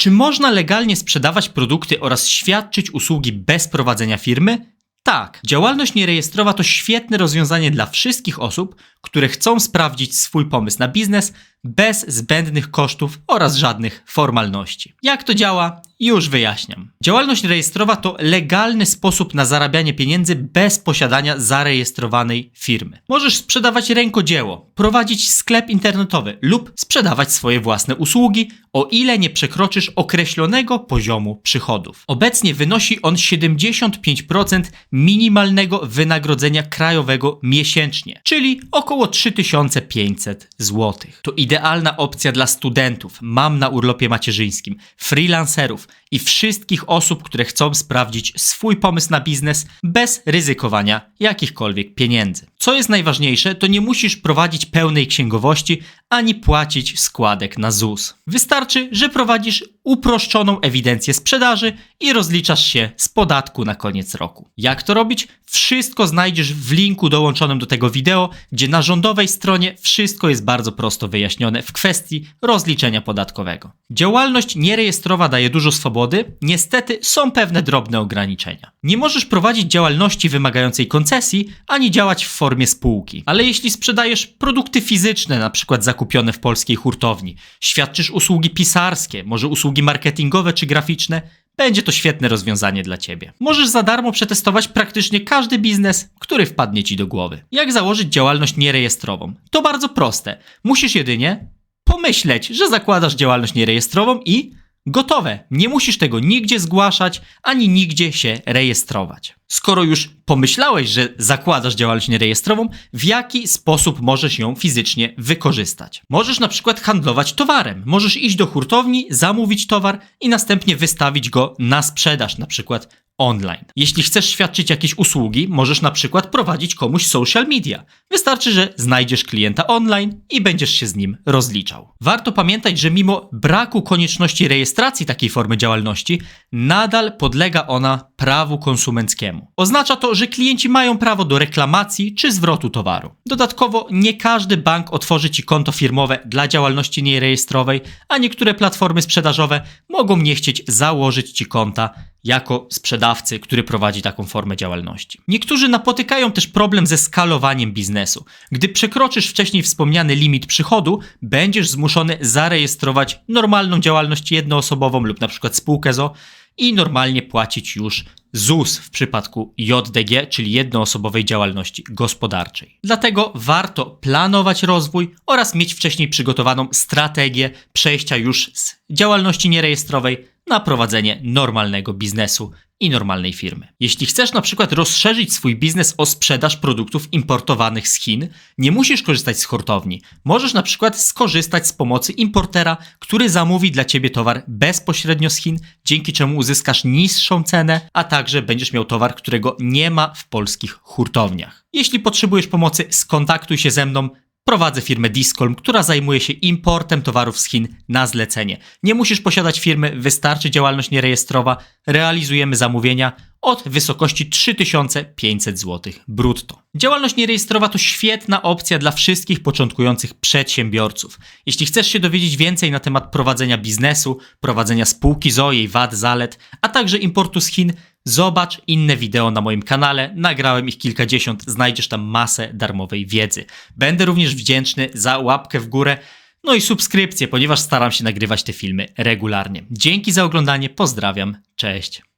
Czy można legalnie sprzedawać produkty oraz świadczyć usługi bez prowadzenia firmy? Tak, działalność nierejestrowa to świetne rozwiązanie dla wszystkich osób, które chcą sprawdzić swój pomysł na biznes bez zbędnych kosztów oraz żadnych formalności. Jak to działa? Już wyjaśniam. Działalność rejestrowa to legalny sposób na zarabianie pieniędzy bez posiadania zarejestrowanej firmy. Możesz sprzedawać rękodzieło, prowadzić sklep internetowy lub sprzedawać swoje własne usługi, o ile nie przekroczysz określonego poziomu przychodów. Obecnie wynosi on 75% minimalnego wynagrodzenia krajowego miesięcznie, czyli około 3500 zł. To idealna opcja dla studentów, mam na urlopie macierzyńskim, freelancerów i wszystkich osób, które chcą sprawdzić swój pomysł na biznes bez ryzykowania jakichkolwiek pieniędzy. Co jest najważniejsze, to nie musisz prowadzić pełnej księgowości ani płacić składek na ZUS. Wystarczy, że prowadzisz uproszczoną ewidencję sprzedaży i rozliczasz się z podatku na koniec roku. Jak to robić? Wszystko znajdziesz w linku dołączonym do tego wideo, gdzie na rządowej stronie wszystko jest bardzo prosto wyjaśnione w kwestii rozliczenia podatkowego. Działalność nierejestrowa daje dużo swobody, niestety są pewne drobne ograniczenia. Nie możesz prowadzić działalności wymagającej koncesji, ani działać w formie spółki. Ale jeśli sprzedajesz produkty fizyczne, np. zakupione w polskiej hurtowni, świadczysz usługi pisarskie, może usługi marketingowe czy graficzne, będzie to świetne rozwiązanie dla Ciebie. Możesz za darmo przetestować praktycznie każdy biznes, który wpadnie Ci do głowy. Jak założyć działalność nierejestrową? To bardzo proste. Musisz jedynie pomyśleć, że zakładasz działalność nierejestrową i gotowe. Nie musisz tego nigdzie zgłaszać, ani nigdzie się rejestrować. Skoro już pomyślałeś, że zakładasz działalność nierejestrową, w jaki sposób możesz ją fizycznie wykorzystać? Możesz na przykład handlować towarem. Możesz iść do hurtowni, zamówić towar i następnie wystawić go na sprzedaż, na przykład online. Jeśli chcesz świadczyć jakieś usługi, możesz na przykład prowadzić komuś social media. Wystarczy, że znajdziesz klienta online i będziesz się z nim rozliczał. Warto pamiętać, że mimo braku konieczności rejestracji takiej formy działalności, nadal podlega ona prawu konsumenckiemu. Oznacza to, że klienci mają prawo do reklamacji czy zwrotu towaru. Dodatkowo nie każdy bank otworzy ci konto firmowe dla działalności nierejestrowej, a niektóre platformy sprzedażowe mogą nie chcieć założyć ci konta jako sprzedawcy, który prowadzi taką formę działalności. Niektórzy napotykają też problem ze skalowaniem biznesu. Gdy przekroczysz wcześniej wspomniany limit przychodu, będziesz zmuszony zarejestrować normalną działalność jednoosobową lub na przykład spółkę ZO i normalnie płacić już ZUS w przypadku JDG, czyli jednoosobowej działalności gospodarczej. Dlatego warto planować rozwój oraz mieć wcześniej przygotowaną strategię przejścia już z działalności nierejestrowej na prowadzenie normalnego biznesu i normalnej firmy. Jeśli chcesz na przykład rozszerzyć swój biznes o sprzedaż produktów importowanych z Chin, nie musisz korzystać z hurtowni. Możesz na przykład skorzystać z pomocy importera, który zamówi dla ciebie towar bezpośrednio z Chin, dzięki czemu uzyskasz niższą cenę, a także będziesz miał towar, którego nie ma w polskich hurtowniach. Jeśli potrzebujesz pomocy, skontaktuj się ze mną. Prowadzę firmę Discolm, która zajmuje się importem towarów z Chin na zlecenie. Nie musisz posiadać firmy, wystarczy działalność nierejestrowa. Realizujemy zamówienia od wysokości 3500 zł brutto. Działalność nierejestrowa to świetna opcja dla wszystkich początkujących przedsiębiorców. Jeśli chcesz się dowiedzieć więcej na temat prowadzenia biznesu, prowadzenia spółki ZO, jej wad, zalet, a także importu z Chin, Zobacz inne wideo na moim kanale, nagrałem ich kilkadziesiąt, znajdziesz tam masę darmowej wiedzy. Będę również wdzięczny za łapkę w górę, no i subskrypcję, ponieważ staram się nagrywać te filmy regularnie. Dzięki za oglądanie, pozdrawiam, cześć.